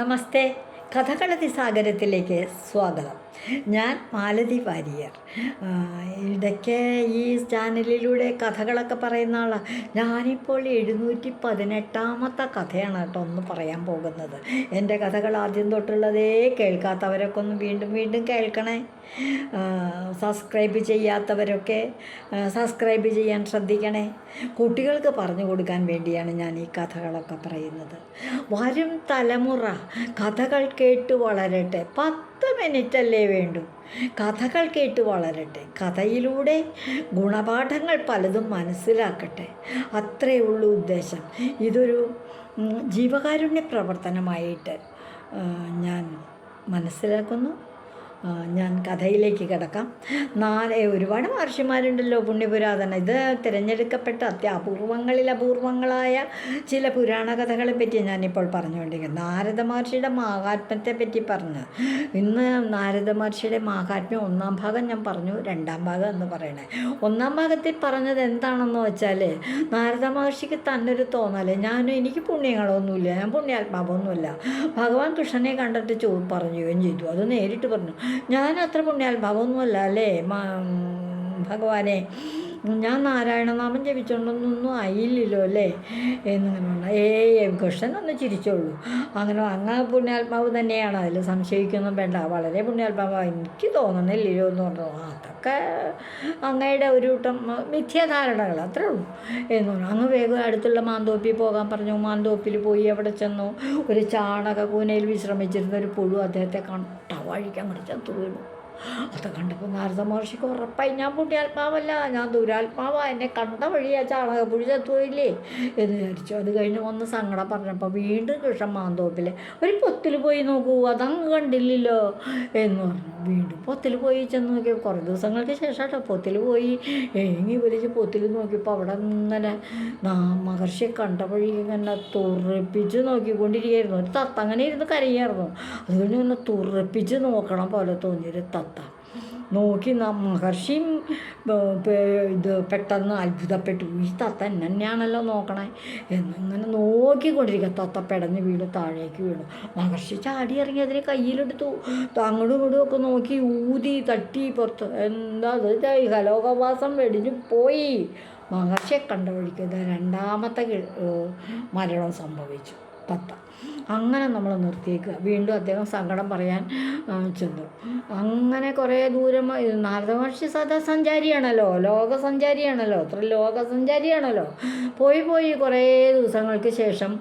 ナマステ。കഥകളതി സാഗരത്തിലേക്ക് സ്വാഗതം. ഞാൻ മാലതി വാര്യർ. ഇടയ്ക്ക് ഈ ചാനലിലൂടെ കഥകളൊക്കെ പറയുന്ന ആളാണ് ഞാനിപ്പോൾ എഴുന്നൂറ്റി പതിനെട്ടാമത്തെ കഥയാണ് കേട്ടോ ഒന്ന് പറയാൻ പോകുന്നത്. എന്റെ കഥകൾ ആദ്യം തൊട്ടുള്ളതേ കേൾക്കാത്തവരൊക്കെ ഒന്ന് വീണ്ടും വീണ്ടും കേൾക്കണേ. സബ്സ്ക്രൈബ് ചെയ്യാത്തവരൊക്കെ സബ്സ്ക്രൈബ് ചെയ്യാൻ ശ്രദ്ധിക്കണേ. കുട്ടികൾക്ക് പറഞ്ഞു കൊടുക്കാൻ വേണ്ടിയാണ് ഞാൻ ഈ കഥകളൊക്കെ പറയുന്നത്. വരും തലമുറ കഥകൾ കേട്ട് വളരട്ടെ. പത്ത് മിനിറ്റ് അല്ലേ വേണ്ടു. കഥകൾ കേട്ട് വളരട്ടെ. കഥയിലൂടെ ഗുണപാഠങ്ങൾ പലതും മനസ്സിലാക്കട്ടെ. അത്രേ ഉള്ളൂ ഉദ്ദേശം. ഇതൊരു ജീവകാരുണ്യ പ്രവർത്തനമായിട്ട് ഞാൻ മനസ്സിലാക്കുന്നു. ഞാൻ കഥയിലേക്ക് കിടക്കാം. നാല് ഒരുപാട് മഹർഷിമാരുണ്ടല്ലോ പുണ്യപുരാതന. ഇത് തിരഞ്ഞെടുക്കപ്പെട്ട അത്യപൂർവങ്ങളിൽ അപൂർവങ്ങളായ ചില പുരാണ കഥകളെ പറ്റി ഞാനിപ്പോൾ പറഞ്ഞുകൊണ്ടിരിക്കുന്നത്. നാരദ മഹർഷിയുടെ മാഹാത്മ്യത്തെ പറ്റി പറഞ്ഞു. ഇന്ന് നാരദ മഹർഷിയുടെ മാഹാത്മ്യം ഒന്നാം ഭാഗം ഞാൻ പറഞ്ഞു രണ്ടാം ഭാഗം എന്ന് പറയണേ. ഒന്നാം ഭാഗത്തിൽ പറഞ്ഞത് എന്താണെന്ന് വെച്ചാൽ നാരദ മഹർഷിക്ക് തന്നൊരു തോന്നൽ ഞാൻ എനിക്ക് പുണ്യങ്ങളൊന്നുമില്ല ഞാൻ പുണ്യാത്മാവൊന്നുമില്ല. ഭഗവാൻ കൃഷ്ണനെ കണ്ടിട്ട് ചോ പറയുകയും ചെയ്തു. അത് നേരിട്ട് പറഞ്ഞു. ഞാൻ അത്ര പുണ്യാത്മാവൊന്നുമല്ല അല്ലേ? ഭഗവാനെ. ഞാൻ നാരായണനാമം ജപിച്ചുകൊണ്ടൊന്നും ആയില്ലല്ലോ അല്ലേ? എന്നിങ്ങനെ പറഞ്ഞു. എം കൃഷ്ണൻ ഒന്ന് ചിരിച്ചോളൂ. അങ്ങനെ അങ്ങ് പുണ്യാത്മാവ് തന്നെയാണ്. അതിൽ സംശയിക്കൊന്നും വേണ്ട. വളരെ പുണ്യാത്മാവ്. എനിക്ക് തോന്നണില്ലല്ലോ എന്ന് പറഞ്ഞു. അതൊക്കെ അങ്ങയുടെ ഒരു കൂട്ടം മിഥ്യാധാരണകൾ. അത്രേ ഉള്ളൂ. എന്ന് പറഞ്ഞു. അങ്ങ് വേഗം അടുത്തുള്ള മാന്തോപ്പിൽ പോകാൻ പറഞ്ഞു. മാന്തോപ്പിൽ പോയി അവിടെ ചെന്നു. ഒരു ചാണക കൂനയിൽ വിശ്രമിച്ചിരുന്ന ഒരു പുഴു അദ്ദേഹത്തെ കണ്ട വഴിക്ക് അങ്ങോട്ട് അത് കണ്ടപ്പോൾ നാരദ മഹർഷിക്ക് ഉറപ്പായി ഞാൻ പുണ്യാത്മാവല്ല ഞാൻ ദുരാത്മാവാ എന്നെ കണ്ട വഴിയാ ചാണകപ്പുഴി ചത്തുപോയില്ലേ? എന്ന് വിചാരിച്ചു. അത് കഴിഞ്ഞ് ഒന്ന് സങ്കടം പറഞ്ഞപ്പോൾ വീണ്ടും കൃഷ്ണൻ മാന്തോപ്പിൽ ഒരു പൊത്തിൽ പോയി നോക്കൂ അതങ്ങ് കണ്ടില്ലല്ലോ എന്ന് പറഞ്ഞു. വീണ്ടും പൊത്തിൽ പോയി ചെന്ന് നോക്കി. കുറേ ദിവസങ്ങൾക്ക് ശേഷം കേട്ടോ പൊത്തിൽ പോയി. ഏങ്ങി വലിച്ച് പൊത്തിൽ നോക്കിയപ്പോൾ അവിടെ ഇങ്ങനെ മഹർഷിയെ കണ്ട വഴി ഇങ്ങനെ തുറപ്പിച്ച് നോക്കിക്കൊണ്ടിരിക്കുകയായിരുന്നു. ഒരു തത്ത അങ്ങനെ ഇരുന്ന് കരയായിരുന്നു. അതുകൊണ്ട് ഇങ്ങനെ തുറപ്പിച്ച് നോക്കണം പോലെ തോന്നിയൊരു തത്ത നോക്കി നാം മഹർഷിയും ഇത് പെട്ടെന്ന് അത്ഭുതപ്പെട്ടു. ഈ തത്ത എന്നെ തന്നെയാണല്ലോ നോക്കണേ? എന്നിങ്ങനെ നോക്കിക്കൊണ്ടിരിക്കുക. തത്ത പെടഞ്ഞ് വീണ് താഴേക്ക് വീണു. മഹർഷി ചാടി ഇറങ്ങി അതിനെ കയ്യിലെടുത്തു. അങ്ങോട്ടും ഇങ്ങോട്ടും ഒക്കെ നോക്കി ഊതി തട്ടി പുറത്ത്. എന്താ അത് ഹലോകവാസം വെടിഞ്ഞു പോയി. മഹർഷിയെ കണ്ട വഴിക്ക് രണ്ടാമത്തെ മരണം സംഭവിച്ചു. തത്ത. അങ്ങനെ നമ്മൾ നിർത്തിയേക്കുക. വീണ്ടും അദ്ദേഹം സങ്കടം പറയാൻ ചെന്നു. അങ്ങനെ കുറേ ദൂരം നാരദ മഹർഷി സദാ സഞ്ചാരിയാണല്ലോ. ലോകസഞ്ചാരിയാണല്ലോ അത്ര ലോകസഞ്ചാരിയാണല്ലോ പോയി പോയി കുറേ ദിവസങ്ങൾക്ക് ശേഷം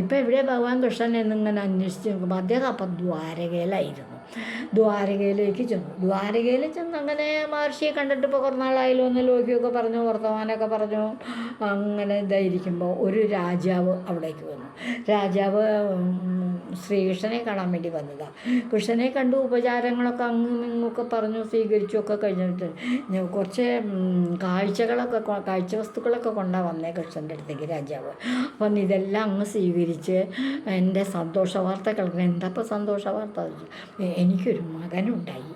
ഇപ്പം എവിടെ ഭഗവാൻ കൃഷ്ണൻ എന്നിങ്ങനെ അന്വേഷിച്ച് നോക്കുമ്പോൾ അദ്ദേഹം അപ്പം ദ്വാരകയിലായിരുന്നു. ദ്വാരകയിലേക്ക് ചെന്നു. ദ്വാരകയിൽ ചെന്ന് അങ്ങനെ മഹർഷിയെ കണ്ടിട്ട് ഇപ്പോൾ കുറേ നാളായാലും ഒന്ന് ലോഹിയൊക്കെ പറഞ്ഞു വർത്തമാനമൊക്കെ പറഞ്ഞു. അങ്ങനെ ഇതായിരിക്കുമ്പോൾ ഒരു രാജാവ് അവിടേക്ക് വന്നു. രാജാവ് ശ്രീകൃഷ്ണനെ കാണാൻ വേണ്ടി വന്നതാണ് കൃഷ്ണനെ കണ്ടു ഉപചാരങ്ങളൊക്കെ അങ്ങും ഇങ്ങൊക്കെ പറഞ്ഞു സ്വീകരിച്ചു ഒക്കെ കഴിഞ്ഞിട്ട് കുറച്ച് കാഴ്ചകളൊക്കെ കാഴ്ച വസ്തുക്കളൊക്കെ കൊണ്ടാണ് വന്നേ കൃഷ്ണന്റെ അടുത്തേക്ക് രാജാവ്. അപ്പം ഇതെല്ലാം അങ്ങ് സ്വീകരിച്ച് എന്റെ സന്തോഷ വാർത്ത കേൾക്കണം എന്താ ഇപ്പോൾ സന്തോഷ വാർത്ത എന്ന് ചോദിച്ചു. "എ- എനിക്കൊരു മകനുണ്ടായി.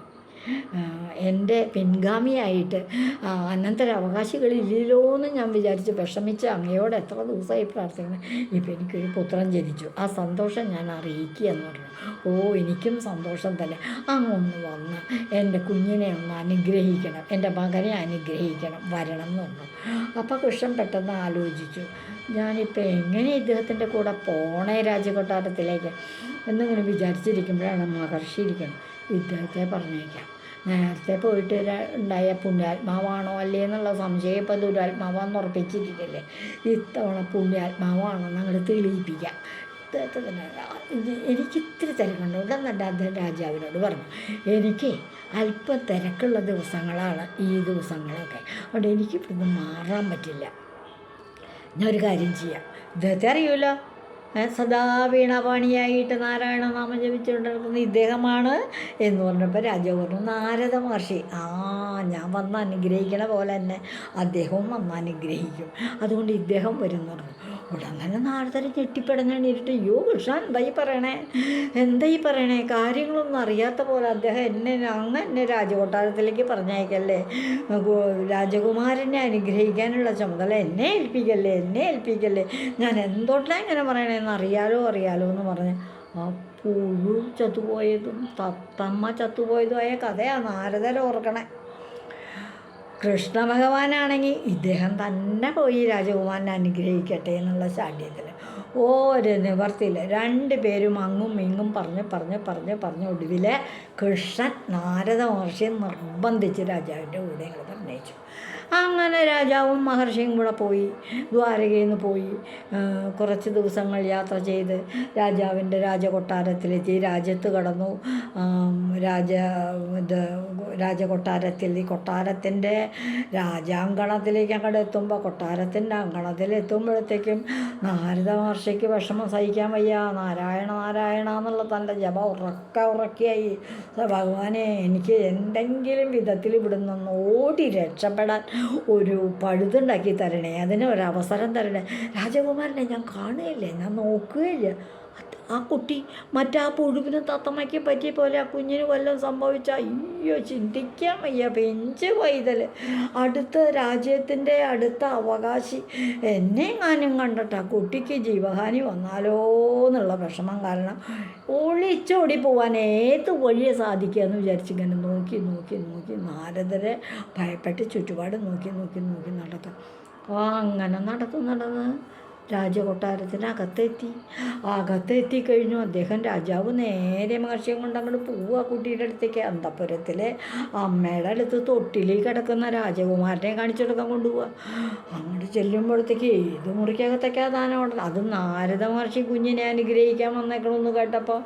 എന്റെ പിൻഗാമിയായിട്ട് ആ, അനന്തരാവകാശികളില്ലല്ലോ എന്ന് ഞാൻ വിചാരിച്ച്. വിഷമിച്ച് അങ്ങയോട് എത്ര ദിവസമായി പ്രാർത്ഥിക്കുന്നത് ഇപ്പം എനിക്കൊരു പുത്രൻ ജനിച്ചു. ആ സന്തോഷം ഞാൻ അറിയിക്കുക എന്ന് പറഞ്ഞു. ഓ എനിക്കും സന്തോഷം തന്നെ. അങ്ങൊന്ന് വന്ന് എന്റെ കുഞ്ഞിനെ ഒന്ന് അനുഗ്രഹിക്കണം. എന്റെ മകനെ അനുഗ്രഹിക്കണം. വരണം എന്ന് പറഞ്ഞു. അപ്പോൾ കൃഷ്ണൻ പെട്ടെന്ന് ആലോചിച്ചു. ഞാനിപ്പോൾ എങ്ങനെ ഇദ്ദേഹത്തിന്റെ കൂടെ പോണേ രാജകൊട്ടാരത്തിലേക്ക്? എന്നിങ്ങനെ വിചാരിച്ചിരിക്കുമ്പോഴാണ് മഹർഷി ഇരിക്കണം ഇദ്ദേഹത്തെ പറഞ്ഞേക്കാം. നേരത്തെ പോയിട്ട് ഉണ്ടായ പുണ്യാത്മാവാണോ അല്ലേ എന്നുള്ള സംശയം ഇപ്പോൾ ദുരാത്മാവാന്ന് ഉറപ്പിച്ചിട്ടില്ലേ ഇത്തവണ പുണ്യാത്മാവാണെന്ന് അങ്ങോട്ട് തെളിയിപ്പിക്കാം. തന്നെ എനിക്ക് ഇത്തിരി തിരക്കുണ്ട്. ഉടനെ അദ്ദേഹം രാജാവിനോട് പറഞ്ഞു എനിക്ക് അല്പം തിരക്കുള്ള ദിവസങ്ങളാണ് ഈ ദിവസങ്ങളൊക്കെ. അതുകൊണ്ട് എനിക്ക് ഇവിടുന്ന് മാറാൻ പറ്റില്ല. ഞാൻ ഒരു കാര്യം ചെയ്യാം. ഇദ്ദേഹത്തെ അറിയുമല്ലോ? സദാ വീണാപാണിയായിട്ട് നാരായണ നാമം ജപിച്ചുകൊണ്ട് നടക്കുന്ന ഇദ്ദേഹമാണ് എന്ന് പറഞ്ഞപ്പോൾ രാജാവ് പറഞ്ഞു നാരദ മഹർഷി. ആ ഞാൻ വന്ന് അനുഗ്രഹിക്കണ പോലെ തന്നെ അദ്ദേഹവും വന്ന് അനുഗ്രഹിക്കും. അതുകൊണ്ട് ഇദ്ദേഹം വരും പറഞ്ഞു ഉടനെ നാരദരെ ഞെട്ടിപ്പടഞ്ഞിട്ട് യോ കൃഷ്ണൻ എന്താ ഈ പറയണേ? എന്താ ഈ പറയണേ? കാര്യങ്ങളൊന്നും അറിയാത്ത പോലെ അദ്ദേഹം എന്നെ അങ്ങ് എന്നെ രാജകൊട്ടാരത്തിലേക്ക് പറഞ്ഞയക്കല്ലേ? രാജകുമാരനെ അനുഗ്രഹിക്കാനുള്ള ചുമതല എന്നെ ഏൽപ്പിക്കല്ലേ? എന്നെ ഏൽപ്പിക്കല്ലേ? ഞാൻ എന്തുകൊണ്ടാണ് ഇങ്ങനെ പറയണേന്ന് അറിയാലോ അറിയാലോ എന്ന് പറഞ്ഞ് ആ പുഴു ചത്തുപോയതും തത്തമ്മ ചത്തുപോയതുമായ കഥയാണ് നാരദർ കൃഷ്ണ ഭഗവാനാണെങ്കിൽ ഇദ്ദേഹം തന്നെ പോയി രാജകുമാരനെ അനുഗ്രഹിക്കട്ടെ എന്നുള്ള ശാഠ്യത്തിൽ ഒരു നിവർത്തിയില്ല രണ്ട് പേരും അങ്ങും ഇങ്ങും പറഞ്ഞ് പറഞ്ഞ് പറഞ്ഞ് പറഞ്ഞ് ഒടുവിൽ കൃഷ്ണൻ നാരദ മഹർഷിയെ നിർബന്ധിച്ച് രാജാവിന്റെ കൂടെ ഞങ്ങൾ അങ്ങനെ രാജാവും മഹർഷിയും കൂടെ പോയി ദ്വാരകയിൽ നിന്ന് പോയി കുറച്ച് ദിവസങ്ങൾ യാത്ര ചെയ്ത് രാജാവിന്റെ രാജകൊട്ടാരത്തിലെത്തി. രാജ്യത്ത് കടന്നു. രാജ ഇത് രാജകൊട്ടാരത്തിൽ ഈ കൊട്ടാരത്തിന്റെ രാജാങ്കണത്തിലേക്ക് അങ്ങോട്ട് എത്തുമ്പോൾ കൊട്ടാരത്തിന്റെ അങ്കണത്തിലെത്തുമ്പോഴത്തേക്കും നാരദ മഹർഷിക്ക് വിഷമം സഹിക്കാൻ വയ്യ. നാരായണ നാരായണ എന്നുള്ള തന്റെ ജപ ഉറക്ക ഉറക്കിയായി. ഭഗവാനെ എനിക്ക് എന്തെങ്കിലും വിധത്തിൽ ഇവിടുന്ന് ഓടി രക്ഷപ്പെടാൻ ഒരു പഴുതുണ്ടാക്കി തരണേ അതിന് ഒരു അവസരം തരണേ. രാജകുമാരനെ ഞാൻ കാണുകയില്ല ഞാൻ നോക്കുകയില്ല. ആ കുട്ടി മറ്റാ പുഴുവിന് തത്തമ്മയ്ക്ക് പറ്റിയ പോലെ ആ കുഞ്ഞിന് വല്ലതും സംഭവിച്ച? അയ്യോ ചിന്തിക്കാൻ വയ്യ. പെഞ്ച് പൈതൽ. അടുത്ത രാജ്യത്തിന്റെ അടുത്ത അവകാശി. എന്നെ ഞാനും കണ്ടിട്ട് ആ കുട്ടിക്ക് ജീവഹാനി വന്നാലോ എന്നുള്ള വിഷമം കാരണം ഒളിച്ചോടി പോവാൻ ഏത് വഴിയെ സാധിക്കുകയെന്ന് വിചാരിച്ചിങ്ങനെ നോക്കി നോക്കി നോക്കി നാരദരെ ഭയപ്പെട്ട് ചുറ്റുപാട് നോക്കി നോക്കി നോക്കി നടക്കാം. അങ്ങനെ നടന്നു നടന്ന് രാജകൊട്ടാരത്തിനകത്തെത്തി. അകത്തെത്തി കഴിഞ്ഞു. അദ്ദേഹം രാജാവ് നേരെ മഹർഷിയും കൊണ്ട് അങ്ങോട്ട് പോവുക കുട്ടിയുടെ അടുത്തേക്ക്. അന്തപുരത്തിലെ അമ്മയുടെ അടുത്ത് തൊട്ടിൽ കിടക്കുന്ന രാജകുമാരനെ കാണിച്ചെടുക്കാൻ കൊണ്ടുപോവുക അങ്ങോട്ട് ചെല്ലുമ്പോഴത്തേക്ക് ഏത് മുറിക്കകത്തേക്കാ താനം ഉടനെ അത് നാരദ മഹർഷി കുഞ്ഞിനെ അനുഗ്രഹിക്കാൻ വന്നേക്കണമെന്ന് കേട്ടപ്പോൾ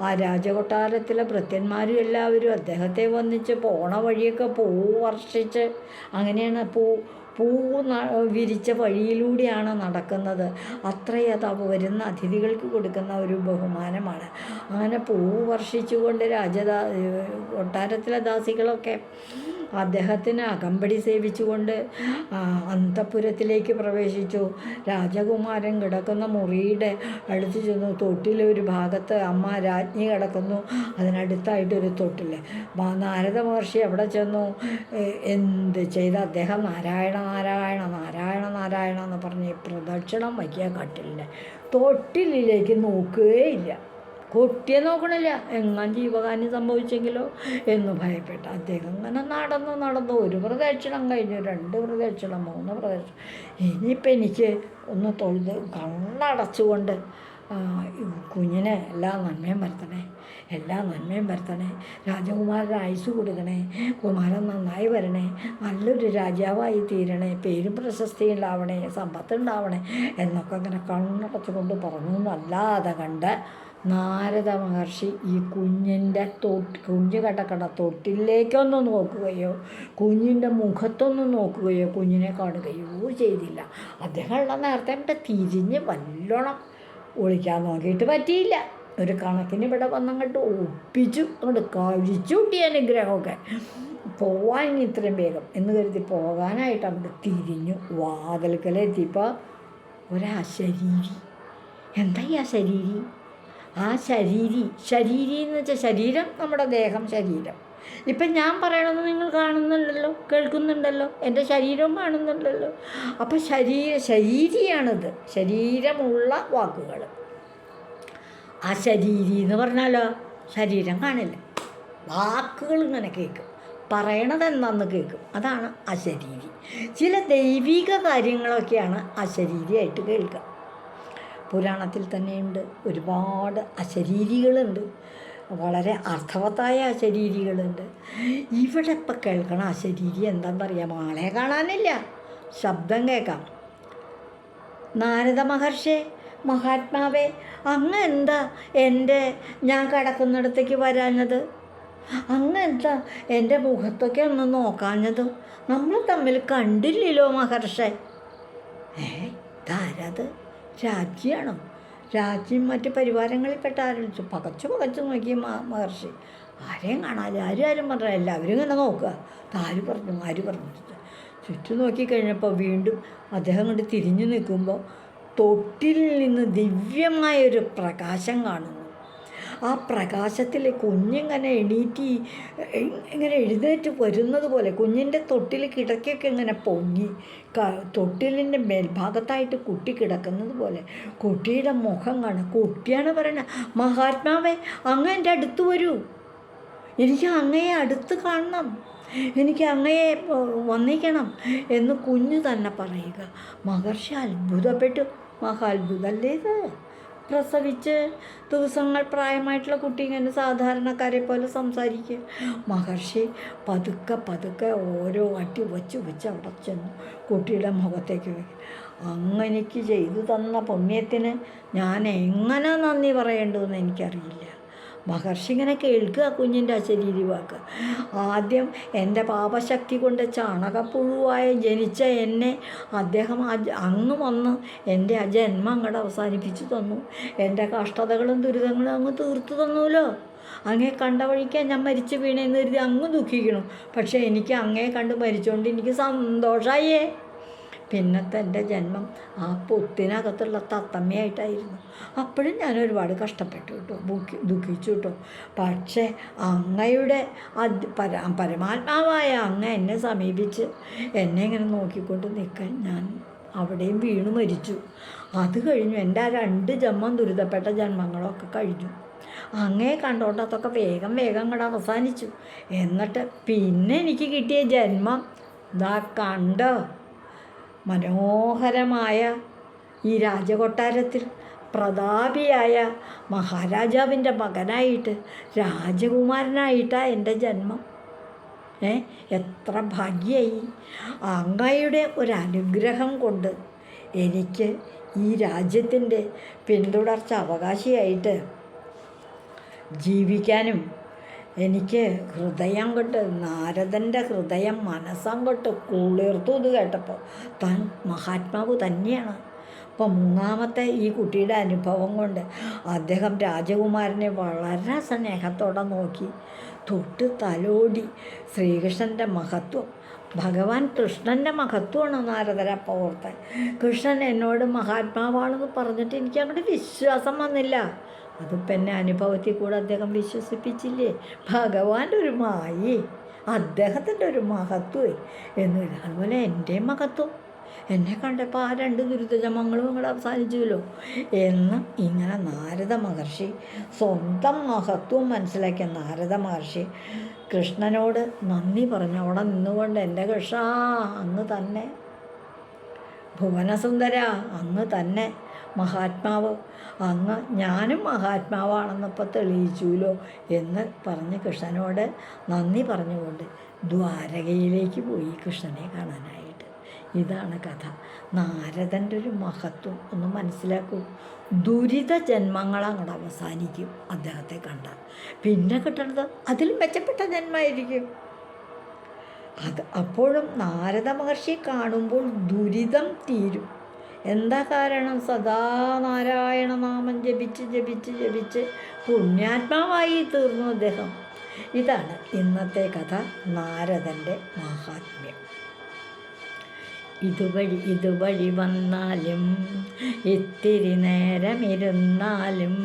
ആ രാജകൊട്ടാരത്തിലെ ഭൃത്യന്മാരും എല്ലാവരും അദ്ദേഹത്തെ വന്നിച്ച് പോണ വഴിയൊക്കെ പൂ വർഷിച്ച്. അങ്ങനെയാണ് പൂ പൂ വിരിച്ച വഴിയിലൂടെയാണ് നടക്കുന്നത്. അത്രയത് അവ വരുന്ന അതിഥികൾക്ക് കൊടുക്കുന്ന ഒരു ബഹുമാനമാണ്. അങ്ങനെ പൂ വർഷിച്ചുകൊണ്ട് രാജദാ കൊട്ടാരത്തിലെ ദാസികളൊക്കെ അദ്ദേഹത്തിന് അകമ്പടി സേവിച്ചുകൊണ്ട് അന്തപുരത്തിലേക്ക് പ്രവേശിച്ചു. രാജകുമാരൻ കിടക്കുന്ന മുറിയുടെ അടുത്ത് ചെന്നു. തൊട്ടിലെ ഒരു ഭാഗത്ത് അമ്മ രാജ്ഞി കിടക്കുന്നു. അതിനടുത്തായിട്ടൊരു തൊട്ടിൽ നാരദ മഹർഷി എവിടെ ചെന്നു? എന്ത് ചെയ്ത? അദ്ദേഹം നാരായണ നാരായണ നാരായണ നാരായണ എന്ന് പറഞ്ഞ് പ്രദക്ഷിണം വയ്ക്കാൻ കട്ടിലിന്റെ. തൊട്ടിലേക്ക് നോക്കുകയില്ല. കുട്ടിയെ നോക്കണില്ല. എങ്ങാൻ ജീവഹാനി സംഭവിച്ചെങ്കിലോ എന്ന് ഭയപ്പെട്ട് അദ്ദേഹം ഇങ്ങനെ നടന്നു നടന്നു. ഒരു പ്രദക്ഷിണം കഴിഞ്ഞു രണ്ട് പ്രദക്ഷിണം മൂന്ന് പ്രദക്ഷിണം. ഇനിയിപ്പോൾ എനിക്ക് ഒന്ന് തൊഴുത് കണ്ണടച്ചുകൊണ്ട് കുഞ്ഞിനെ എല്ലാ നന്മയും വരുത്തണേ. എല്ലാ നന്മയും വരുത്തണേ. രാജകുമാരൻ ആയുസ് കൊടുക്കണേ. കുമാരൻ നന്നായി വരണേ. നല്ലൊരു രാജാവായി തീരണേ. പേരും പ്രശസ്തി ഉണ്ടാവണേ. സമ്പത്ത് ഉണ്ടാവണേ. എന്നൊക്കെ ഇങ്ങനെ കണ്ണടച്ചുകൊണ്ട് പറഞ്ഞു. എന്നല്ലാതെ കണ്ട് നാരദ മഹർഷി ഈ കുഞ്ഞിന്റെ തൊട്ട് കുഞ്ഞ് കിടക്കണ തൊട്ടിലേക്കൊന്ന് നോക്കുകയോ കുഞ്ഞിന്റെ മുഖത്തൊന്ന് നോക്കുകയോ കുഞ്ഞിനെ കാണുകയോ ചെയ്തില്ല. അദ്ദേഹം ഉള്ള നേരത്തെ തിരിഞ്ഞ് വല്ലോണം ഒളിക്കാൻ നോക്കിയിട്ട് പറ്റിയില്ല. ഒരു കണക്കിന് ഇവിടെ വന്നങ്ങോട്ട് ഒപ്പിച്ചു അങ്ങോട്ട് കഴിച്ചു കൂട്ടി അനുഗ്രഹമൊക്കെ. പോവാൻ ഇത്രയും വേഗം. എന്ന് കരുതി പോകാനായിട്ട് അങ്ങോട്ട് തിരിഞ്ഞു. വാതിൽക്കലെത്തിയപ്പോൾ ഒരശരീരി. എന്താ ഈ ശരീരി ആ ശരീരി. ശരീരി എന്ന് വെച്ചാൽ ശരീരം നമ്മുടെ ദേഹം ശരീരം. ഇപ്പം ഞാൻ പറയണത് നിങ്ങൾ കാണുന്നുണ്ടല്ലോ കേൾക്കുന്നുണ്ടല്ലോ എന്റെ ശരീരവും കാണുന്നുണ്ടല്ലോ. അപ്പം ശരീര ശരീരിയാണിത്. ശരീരമുള്ള വാക്കുകൾ. ആ ശരീരി എന്ന് പറഞ്ഞാലോ ശരീരം കാണില്ല. വാക്കുകൾ ഇങ്ങനെ കേൾക്കും. പറയണത് എന്താന്ന് കേൾക്കും. അതാണ് അശരീരി ചില ദൈവിക കാര്യങ്ങളൊക്കെയാണ് അശരീരിയായിട്ട് കേൾക്കുക. പുരാണത്തിൽ തന്നെയുണ്ട്. ഒരുപാട് അശരീരികളുണ്ട്. വളരെ അർത്ഥവത്തായ അശരീരികളുണ്ട് ഇവിടെ ഇപ്പം കേൾക്കണ അശരീരി എന്താണെന്നറിയാം ആളെ കാണാനില്ല. ശബ്ദം കേൾക്കാം. നാരദ മഹർഷി മഹാത്മാവേ അങ്ങ് എന്താ എന്റെ ഞാൻ കിടക്കുന്നിടത്തേക്ക് വരാഞ്ഞത്? അങ്ങ് എന്താ എന്റെ മുഖത്തൊക്കെ ഒന്ന് നോക്കാഞ്ഞത്? നമ്മൾ തമ്മിൽ കണ്ടില്ലല്ലോ മഹർഷേ. ഏ ഇതാരത്? രാജ്യാണോ? രാജ്യം മറ്റ് പരിവാരങ്ങളിൽപ്പെട്ട ആരും പകച്ചു പകച്ചു നോക്കി മഹർഷി. ആരെയും കാണാതെ ആരും ആരും പറഞ്ഞ എല്ലാവരും ഇങ്ങനെ നോക്കുക. താര് പറഞ്ഞു ആര് പറഞ്ഞു? ചുറ്റും നോക്കിക്കഴിഞ്ഞപ്പോൾ വീണ്ടും അദ്ദേഹം കൊണ്ട് തിരിഞ്ഞു നിൽക്കുമ്പോൾ തൊട്ടിൽ നിന്ന് ദിവ്യമായൊരു പ്രകാശം കാണുന്നു. ആ പ്രകാശത്തിൽ കുഞ്ഞിങ്ങനെ എണീറ്റി ഇങ്ങനെ എഴുന്നേറ്റ് വരുന്നത് പോലെ കുഞ്ഞിന്റെ തൊട്ടിൽ കിടക്കൊക്കെ ഇങ്ങനെ പൊങ്ങി തൊട്ടിലിന്റെ മേൽഭാഗത്തായിട്ട് കുട്ടി കിടക്കുന്നത് പോലെ കുട്ടിയുടെ മുഖം കാണാം. കുട്ടിയാണ് പറയുന്നത് മഹാത്മാവേ അങ്ങ് എന്റെ അടുത്ത് വരൂ. എനിക്ക് അങ്ങയെ അടുത്ത് കാണണം. എനിക്ക് അങ്ങയെ വന്നിക്കണം എന്ന് കുഞ്ഞു തന്നെ പറയുക. മഹർഷി അത്ഭുതപ്പെട്ടു. മഹാത്ഭുതമല്ലേ ഇത്? പ്രസവിച്ച് ദിവസങ്ങൾ പ്രായമായിട്ടുള്ള കുട്ടി ഇങ്ങനെ സാധാരണക്കാരെ പോലെ സംസാരിക്കുക മഹർഷി പതുക്കെ പതുക്കെ ഓരോ വട്ടി വച്ച് വെച്ച് അവിടെ ചെന്നു കുട്ടിയുടെ മുഖത്തേക്ക് അങ്ങനെക്ക് ചെയ്തു തന്ന പുണ്യത്തിന് ഞാൻ എങ്ങനെ നന്ദി പറയേണ്ടതെന്ന് എനിക്കറിയില്ല. മഹർഷി ഇങ്ങനെ കേൾക്കുക കുഞ്ഞിന്റെ അശരീരി വാക്ക്. ആദ്യം എന്റെ പാപശക്തി കൊണ്ട് ചാണകപ്പുഴുവായ ജനിച്ച എന്നെ അദ്ദേഹം അങ്ങ് വന്ന് എന്റെ ആ ജന്മം അങ്ങോട്ട് അവസാനിപ്പിച്ചു തന്നു. എന്റെ കഷ്ടതകളും ദുരിതങ്ങളും അങ്ങ് തീർത്തു തന്നുല്ലോ അങ്ങേ കണ്ട വഴിക്കാൻ ഞാൻ മരിച്ചു വീണേന്ന് കരുതി അങ്ങ് ദുഃഖിക്കണം. പക്ഷേ എനിക്ക് അങ്ങേ കണ്ട് മരിച്ചുകൊണ്ട് എനിക്ക് സന്തോഷമായേ പിന്നത്തെ എന്റെ ജന്മം ആ പൊത്തിനകത്തുള്ള തത്തമ്മയായിട്ടായിരുന്നു. അപ്പോഴും ഞാൻ ഒരുപാട് കഷ്ടപ്പെട്ടു കേട്ടോ ദുഃഖി ദുഃഖിച്ചു കേട്ടോ. പക്ഷേ അങ്ങയുടെ അത് പര പരമാത്മാവായ അങ്ങ എന്നെ സമീപിച്ച് എന്നെ ഇങ്ങനെ നോക്കിക്കൊണ്ട് നിൽക്കാൻ ഞാൻ അവിടെയും വീണു മരിച്ചു. അത് കഴിഞ്ഞു എന്റെ ആ രണ്ട് ജന്മം ദുരിതപ്പെട്ട ജന്മങ്ങളൊക്കെ കഴിഞ്ഞു. അങ്ങേ കണ്ടോണ്ട് അതൊക്കെ വേഗം വേഗം ഇങ്ങോട്ട് അവസാനിച്ചു. എന്നിട്ട് പിന്നെ എനിക്ക് കിട്ടിയ ജന്മം ഇതാ കണ്ടോ? മനോഹരമായ ഈ രാജകൊട്ടാരത്തിൽ പ്രതാപിയായ മഹാരാജാവിന്റെ മകനായിട്ട് രാജകുമാരനായിട്ടാണ് എന്റെ ജന്മം. ഏ എത്ര ഭാഗ്യായി. അങ്ങയുടെ ഒരനുഗ്രഹം കൊണ്ട് എനിക്ക് ഈ രാജ്യത്തിന്റെ പിന്തുടർച്ച അവകാശിയായിട്ട് ജീവിക്കാനും എനിക്ക് ഹൃദയം കൊണ്ട് നാരദന്റെ ഹൃദയം മനസ്സം കൊണ്ട് കുളിർത്തു ഇത് കേട്ടപ്പോൾ താൻ മഹാത്മാവ് തന്നെയാണ്. അപ്പോൾ മൂന്നാമത്തെ ഈ കുട്ടിയുടെ അനുഭവം കൊണ്ട് അദ്ദേഹം രാജകുമാരനെ വളരെ സ്നേഹത്തോടെ നോക്കി. തൊട്ട് തലോടി ശ്രീകൃഷ്ണന്റെ മഹത്വം. ഭഗവാൻ കൃഷ്ണന്റെ മഹത്വമാണ് നാരദരപ്പ പോർത്താൻ കൃഷ്ണൻ എന്നോട് മഹാത്മാവാണെന്ന് പറഞ്ഞിട്ട് എനിക്ക് അങ്ങോട്ട് വിശ്വാസം വന്നില്ല. അതിപ്പോൾ എന്നെ അനുഭവത്തിൽ കൂടെ അദ്ദേഹം വിശ്വസിപ്പിച്ചില്ലേ? ഭഗവാന്റെ ഒരു മായി അദ്ദേഹത്തിന്റെ ഒരു മഹത്വം എന്ന് അതുപോലെ എന്റെ മഹത്വം. എന്നെ കണ്ടപ്പോൾ ആ രണ്ട് ദുരിതജമങ്ങളും നിങ്ങൾ അവസാനിച്ചുവല്ലോ എന്ന് ഇങ്ങനെ നാരദ മഹർഷി സ്വന്തം മഹത്വം മനസ്സിലാക്കിയ നാരദ മഹർഷി കൃഷ്ണനോട് നന്ദി പറഞ്ഞു. അവിടെ നിന്നുകൊണ്ട് എന്റെ കൃഷ്ണ അങ്ങ് തന്നെ. ഭുവനസുന്ദര അങ്ങ് തന്നെ. മഹാത്മാവ്. അങ്ങ് ഞാനും മഹാത്മാവാണെന്നിപ്പോൾ തെളിയിച്ചുല്ലോ എന്ന് പറഞ്ഞ് കൃഷ്ണനോട് നന്ദി പറഞ്ഞുകൊണ്ട് ദ്വാരകയിലേക്ക് പോയി കൃഷ്ണനെ കാണാനായിട്ട്. ഇതാണ് കഥ. നാരദന്റെ ഒരു മഹത്വം ഒന്ന് മനസ്സിലാക്കൂ. ദുരിത ജന്മങ്ങൾ അങ്ങോട്ട് അവസാനിക്കും അദ്ദേഹത്തെ കണ്ട. പിന്നെ കിട്ടുന്നത് അതിൽ മെച്ചപ്പെട്ട ജന്മമായിരിക്കും. അത് അപ്പോഴും നാരദ മഹർഷി കാണുമ്പോൾ ദുരിതം തീരും. എന്താ കാരണം? സദാ നാരായണ നാമം ജപിച്ച് ജപിച്ച് ജപിച്ച് പുണ്യാത്മാവായി തീർന്നു അദ്ദേഹം. ഇതാണ് ഇന്നത്തെ കഥ നാരദന്റെ മഹാത്മ്യം. ഇതുവഴി ഇതുവഴി വന്നാലും ഇത്തിരി നേരമിരുന്നാലും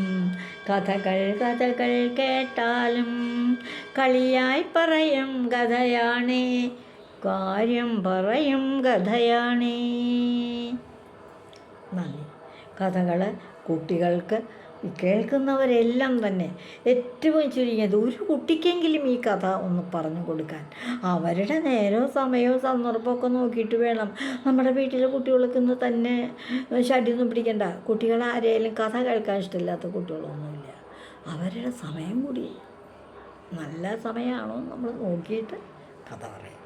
കഥകൾ കഥകൾ കേട്ടാലും കളിയായി പറയും കഥയാണേ കാര്യം പറയും കഥയാണേ. നന്ദി. കഥകൾ കുട്ടികൾക്ക് കേൾക്കുന്നവരെല്ലാം തന്നെ ഏറ്റവും ചുരുങ്ങിയത് ഒരു കുട്ടിക്കെങ്കിലും ഈ കഥ ഒന്ന് പറഞ്ഞു കൊടുക്കാൻ. അവരുടെ നേരവും സമയവും സന്ദർഭമൊക്കെ നോക്കിയിട്ട് വേണം. നമ്മുടെ വീട്ടിലെ കുട്ടികൾക്ക് ഇന്ന് തന്നെ ഷടിയൊന്നും പിടിക്കണ്ട. കുട്ടികൾ ആരെയും കഥ കേൾക്കാൻ ഇഷ്ടമില്ലാത്ത കുട്ടികളൊന്നുമില്ല. അവരുടെ സമയം കൂടി നല്ല സമയമാണോ നമ്മൾ നോക്കിയിട്ട് കഥ പറയാം.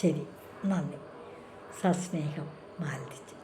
ശരി നന്ദി. സസ്നേഹം മാലതിച്ച്